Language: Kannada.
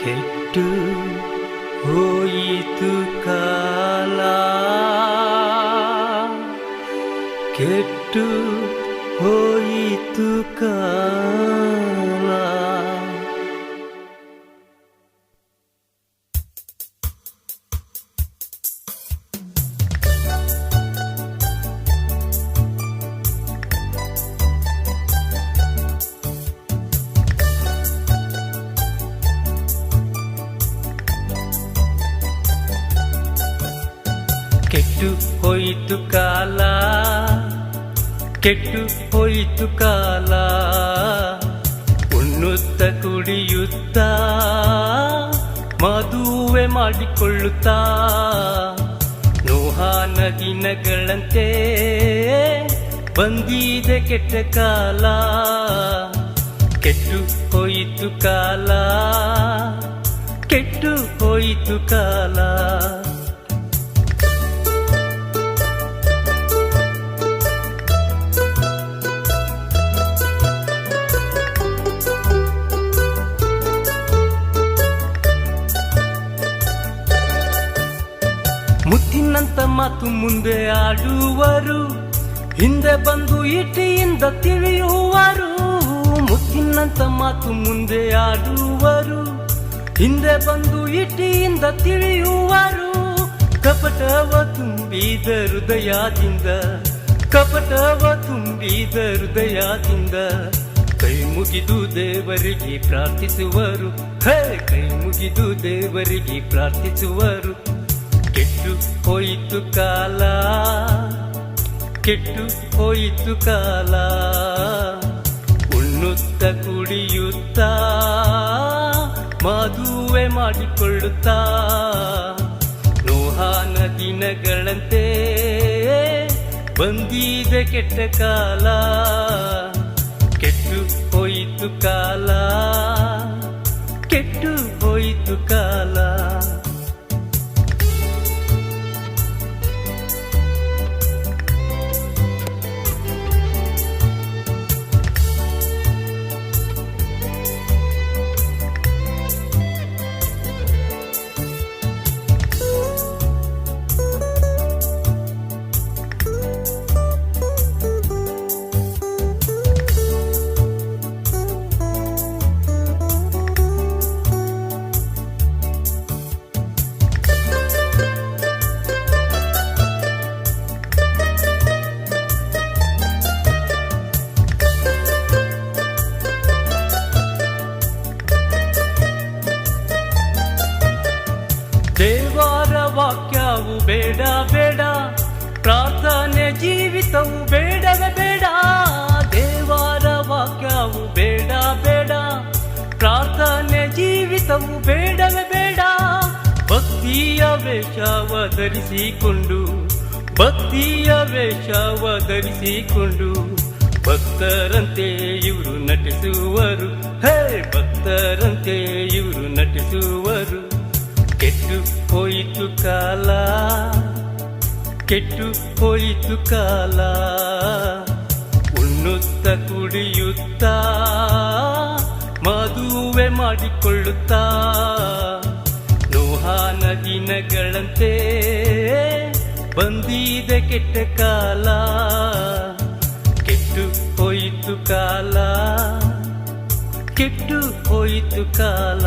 கெட்டு ஓயித்து காலா கெட்டு ஓயித்து காலா ಹೋಯಿತು ಕಾಲ, ಕೆಟ್ಟು ಹೋಯಿತು ಕಾಲ. ಉಣ್ಣುತ್ತ ಕುಡಿಯುತ್ತ, ಮದುವೆ ಮಾಡಿಕೊಳ್ಳುತ್ತಾ. ನೋಹಾನ ದಿನಗಳಂತೆ ಬಂದಿದೆ ಕೆಟ್ಟ ಕಾಲ. ಕೆಟ್ಟು ಹೋಯಿತು ಕಾಲ, ಕೆಟ್ಟು ಹೋಯಿತು ಕಾಲ. ಮುತ್ತಿನಂತ ಮಾತು ಮುಂದೆ ಆಡುವರು. ಹಿಂದೆ ಬಂದು ಇಟಿಯಿಂದ ತಿಳಿಯುವರು. ಮುತ್ತಿನಂತ ಮಾತು ಮುಂದೆ ಆಡುವರು. ಹಿಂದೆ ಬಂದು ಇಟಿಯಿಂದ ತಿಳಿಯುವರು. ಕಪಟವ ತುಂಬಿದ ಹೃದಯದಿಂದ, ಕಪಟವ ತುಂಬಿದ ಹೃದಯದಿಂದ ಕೈ ಮುಗಿದು ದೇವರಿಗೆ ಪ್ರಾರ್ಥಿಸುವರು. ಹೇ, ಕೈ ಮುಗಿದು ದೇವರಿಗೆ ಪ್ರಾರ್ಥಿಸುವರು. ಕೆಟ್ಟು ಹೋಯಿತು ಕಾಲ, ಕೆಟ್ಟು ಹೋಯಿತು ಕಾಲ. ಉಣ್ಣುತ್ತ, ಕುಡಿಯುತ್ತ, ಮದುವೆ ಮಾಡಿಕೊಳ್ಳುತ್ತಾ. ನೋಹಾನ ದಿನಗಳಂತೆ ಬಂದಿದೆ ಕೆಟ್ಟ ಕಾಲ, ಕೆಟ್ಟು ಹೋಯಿತು ಕಾಲ, ಕೆಟ್ಟು ಹೋಯಿತು ಕಾಲ. ಜೀವಿತವು ಬೇಡವೇ ಬೇಡ. ದೇವರ ವಾಕ್ಯವು ಬೇಡ ಬೇಡ. ಪ್ರಾರ್ಥನೆ ಜೀವಿತವು ಬೇಡವೇ ಬೇಡ. ಭಕ್ತಿಯ ವೇಷವ ಧರಿಸಿಕೊಂಡು, ಭಕ್ತಿಯ ವೇಷವ ಧರಿಸಿಕೊಂಡು ಭಕ್ತರಂತೆ ಇವರು ನಟಿಸುವರು. ಹೇ, ಭಕ್ತರಂತೆ ಇವರು ನಟಿಸುವರು. ಕೆಟ್ಟು ಹೋಯಿತು ಕಾಲ. ಕೆಟ್ಟು ಹೋಯಿತು ಕಾಲ, ಉಣ್ಣುತ್ತ ಕುಡಿಯುತ್ತ, ಮದುವೆ ಮಾಡಿಕೊಳ್ಳುತ್ತ. ನೋಹಾನ ದಿನಗಳಂತೆ ಬಂದಿದೆ ಕೆಟ್ಟ ಕಾಲ, ಕೆಟ್ಟು ಹೋಯಿತು ಕಾಲ, ಕೆಟ್ಟು ಹೋಯಿತು ಕಾಲ.